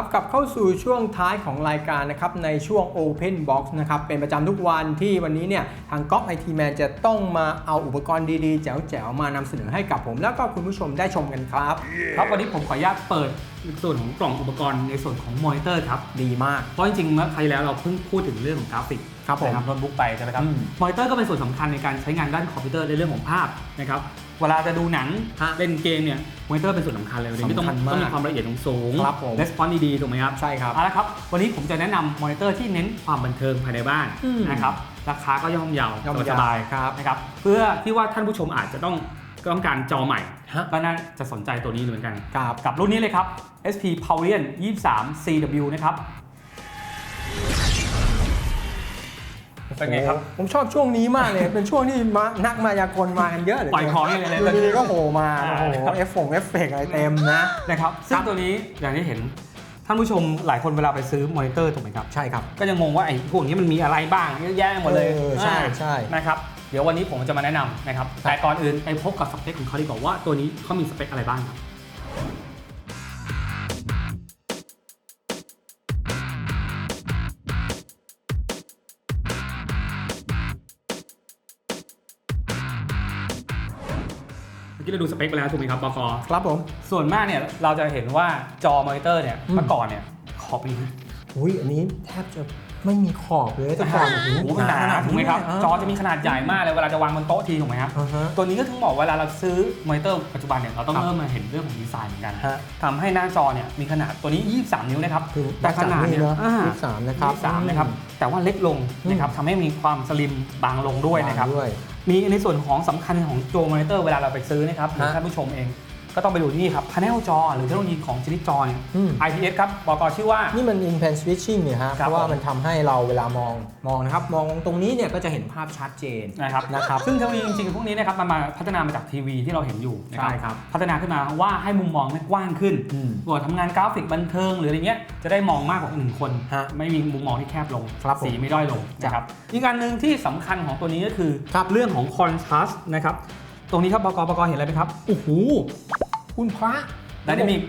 ครับกลับเข้าสู่ช่วงท้ายของรายการนะครับในช่วง Open Box นะครับเป็นประจำทุกวันที่วันนี้เนี่ยทางก๊อฟไอทีแมนจะต้องมาเอาอุปกรณ์ดีๆ แจ๋วๆ มานำเสนอให้กับผม แล้วก็คุณผู้ชมได้ชมกันครับ ครับวันนี้ผมขออนุญาตเปิดส่วนของกล่องอุปกรณ์ในส่วนของมอนิเตอร์ครับ ดีมาก เพราะจริงๆเมื่อใครแล้วเราเพิ่งพูดถึงเรื่องของกราฟิก ครับผมนะโน้ตบุ๊กไปใช่ไหมครับอืม มอนิเตอร์ก็เป็นส่วนสำคัญในการใช้งานด้านคอมพิวเตอร์ในเรื่องของภาพนะครับเวลาจะดูหนังฮะเล่นเกมเนี่ยมอนิเตอร์เป็นส่วนสำคัญเลยวันนี้ต้องสำคัญมากต้องมีความละเอียดสูงครับผมレスปอนดีๆถูกไหมครับ ใช่ครับ เอาละครับ วันนี้ผมจะแนะนำมอนิเตอร์ที่เน้นความบันเทิงภายในบ้านอืม นะครับ ราคาก็ย่อมเยาย่อมสเยาบายครับ นะครับ เพื่อที่ว่าท่านผู้ชมอาจจะต้องต้องการจอใหม่ ฮะ ก็น่าจะสนใจตัวนี้เหมือนกันครับกับรุ่นนี้เลยครับ SP Pavilion 23 CW นะครับ เป็นไงครับโอ้โหผมชอบช่วงนี้มากเลย เป็นช่วงที่มานักมายากลมากันเยอะเลยปล่อยของอย่างไรเลยอยู่ดีๆก็โผล่มาอ่าโอ้โหเอฟฟงเอฟเฟกต์อะไรเต็มนะนะครับซึ่ครังบตัวนี้อย่างที่เห็นท่านผู้ชมหลายคนเวลาไปซื้อมอนิเตอร์ถูกไหมครับ ใช่ครับ ก็ยังงงว่าไอ้พวกนี้มันมีอะไรบ้างเยอะแยะหมดเลยเออใช่อ่าใช่นะครับเดี๋ยววันนี้ผมจะมาแนะนำนะครับครับแต่ก่อนอื่นไปพบกับสเปคของเขาดีกว่าว่าตัวนี้เขามีสเปคอะไรบ้างครับ กี้เราดูสเปคไปแล้วถูกไหมครับบกครับผม ส่วนมากเนี่ยเราจะเห็นว่าจอมอนิเตอร์เนี่ยอืม เมื่อก่อนเนี่ยขอบนี้อุ้ยอันนี้แทบจะไม่มีขอบเลยแต่ก่อนโอ้โหมันหนาขดถูกไหมครับนี้จอจะมีขนาดใหญ่มากเลยเวลาจะวางบนโต๊ะทีถูกไหมครับอ่าฮะ ตัวนี้ก็ถึงบอกเวลาเราซื้อมอนิเตอร์ปัจจุบันเนี่ยเราต้องครับ เริ่มมาเห็นเรื่องของดีไซน์เหมือนกันฮะทำให้หน้าจอเนี่ยมีขนาดตัวนี้ 23 นิ้วนะครับ คือแต่ขนาดเนี่ยเนาะอ่า ยี่สิบสามนะครับ23นะครับแต่ว่าเล็กลงนะครับทำให้มีความสลิมบางลงด้วยนะครับ ด้วย มีในส่วนของสำคัญของตัวมอนิเตอร์เวลาเราไปซื้อนะครับหรือฮะท่านผู้ชมเอง ก็ต้องไปดูที่นี่ครับพา n นลจอ หรือเทคโนโลยีของชนิดจอเนี่ย อืม IPS ครับบอกชื่อว่า นี่มัน in pen switching เนี่ยฮะครัเพบราะว่าผมมันทำให้เราเวลามองมองนะครับ มองตรงนี้เนี่ยก็จะเห็นภาพชัดเจน นะครับนะครับ ซึ่งเทคโนโลยีจริงๆ พวกนี้นะครับมันมาพัฒนามาจากทีวีที่เราเห็นอยู่นะใช่ครับพัฒนาขึ้นมาว่าให้มุมมองมันกว้างขึ้นอืมบวกทำงานกราฟิกบันเทิงหรืออะไรเงี้ยจะได้มองมากกว่าหนึ่งคน ฮะไม่มีมุมมองที่แคบลง ครับผมสีไม่ด้อยลงจ้ะนะครับอีกอันหนึ่งที่สำคัญของตัวนี้ก็คือครับ เรื่องของคอนทราสต์นะครับตรงนี้ครับบกบกเห็นอะไรไหมครับโอ้โห คุณพระไดนามิก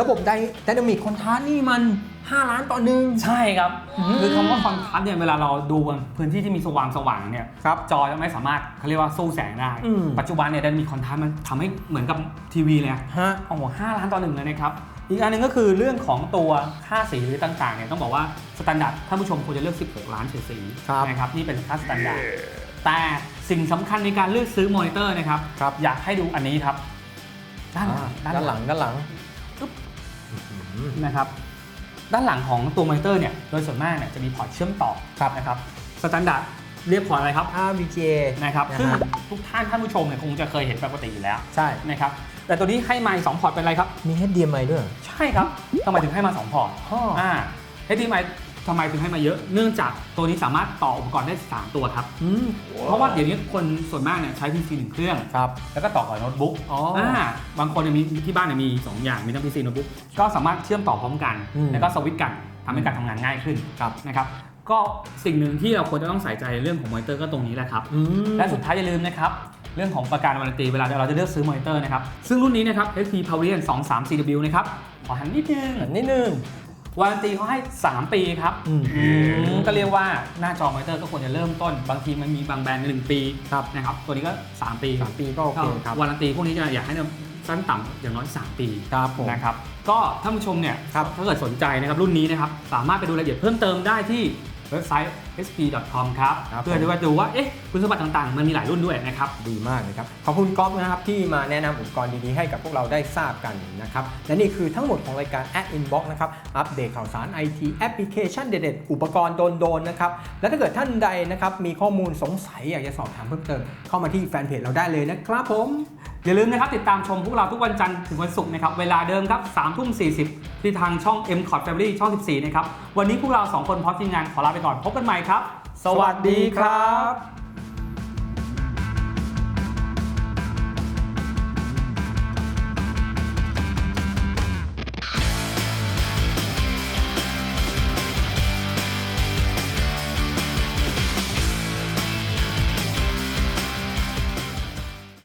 ระบบไดไดนามิกคอนทราสนี่มัน 5 ล้านต่อหนึ่ง ใช่ครับอืมคือคำว่าคอนทราสต์เนี่ยเวลาเราดูบนพื้นที่ที่มีสว่างสว่างๆเนี่ยครับจอจะไม่สามารถเขาเรียกว่าสู้แสงได้ อืม ปัจจุบันเนี่ยไดนามิกคอนทราสต์มันทำให้เหมือนกับทีวีเลยอะฮะ โอ้โหห้าล้านต่อหนึ่งเลยนะครับ อีกอันหนึงก็คือเรื่องของตัวค่าสีหรือต่างๆเนี่ยต้องบอกว่าสแตนดาร์ดท่านผู้ชมควรจะเลือก 16 ล้านเฉดสีครับ นะครับนี่เป็นค่าสแตนดาร์ดแต่สิ่งสำคัญในการเลือกซื้อมอนิเตอร์นะครับครับ อยากให้ดูอันนี้ครับ ด้านหลัอ่างด้านหลังด้านหลังนะครับด้านหลังของตัวมอนิเตอร์เนี่ยโดยส่วนมากเนี่ยจะมีพอร์ตเชื่อมต่อครับนะครับสแตนดาร์ดเรียกพอร์ตอะไรครับอ่า VGA นะครับนะฮะซึ่งทุกท่านท่านผู้ชมเนี่ยคงจะเคยเห็นปกติอยู่แล้วใช่นะครับแต่ตัวนี้ให้ไมค์สองพอร์ตเป็นอะไรครับ มี HDMI ด้วย ใช่ครับทำไมถึงให้มา 2 พอร์ตอ๋ออ่อ่า HDMI ทำไมถึงให้มาเยอะ เนื่องจากตัวนี้สามารถต่ออุปกรณ์ได้ 3 ตัวครับ อืม เพราะว่าเดี๋ยวนี้คนส่วนมากเนี่ยใช้ PC หนึ่งเครื่อง ครับ แล้วก็ต่อกับโน้ตบุ๊กอ๋ออ่อ่าบางคนเนี่ยมีที่บ้านเนี่ยมี 2 อย่าง มีทั้ง PC โน้ตบุ๊ก ก็สามารถเชื่อมต่อพร้อมกัน อืม แล้วก็สวิตช์กันทำให้การทำงานง่ายขึ้นครับนะครับ ก็สิ่งหนึ่งที่เราควรจะต้องใส่ใจเรื่องของมอนิเตอร์ก็ตรงนี้แหละครับ อืมและสุดท้ายอย่าลืมนะครับ เรื่องของประกันวารันตีเวลาเราจะเลือกซื้อมอนิเตอร์นะครับ ซึ่งรุ่นนี้นะครับ HP Pavilion 23 CW นะครับขอหันนิดนึง นิดนึง วารันตีเขาให้ 3 ปีครับอืมอืมก็เรียกว่าหน้าจอมอนิเตอร์ก็ควรจะเริ่มต้น บางทีมันมีบางแบรนด์หนึ่งปีครับนะครับตัวนี้ก็ 3 ปีสามปีก็โอเคครับวารันตีพวกนี้จะอยากให้สั้นต่ำอย่างน้อย 3 ปีครับผมนะครับก็ท่านผู้ชมเนี่ยครับถ้าเกิดสนใจนะครับรุ่นนี้นะครับสามารถไปดูรายละเอียดเพิ่มเติมได้ที่ เว็บไซต์ sp.com ครับ ครับ เพื่อที่ว่าดูว่าเอ๊ะคุณสมบัติต่างๆ มันมีหลายรุ่นด้วยนะครับ ดีมากเลยครับ ขอบคุณก๊อฟนะครับที่มาแนะนำอุปกรณ์ดีๆให้กับพวกเราได้ทราบกันนะครับ และนี่คือทั้งหมดของรายการ Ad Inbox นะครับ อัปเดตข่าวสาร IT แอปพลิเคชันเด็ดๆ อุปกรณ์โดนๆนะครับ และถ้าเกิดท่านใดนะครับมีข้อมูลสงสัยอยากจะสอบถามเพิ่มเติม เข้ามาที่แฟนเพจเราได้เลยนะครับผม อย่าลืมนะครับติดตามชมพวกเราทุกวันจันทร์ถึงวันศุกร์นะครับเวลาเดิมครับ3ทุ่ม40ที่ทางช่อง m c o t Family ช่อง 14 นะครับ วันนี้พวกเรา 2 คนพร้อมทีมงานขอลาไปก่อนพบกันใหม่ครับ สวัสดีครับ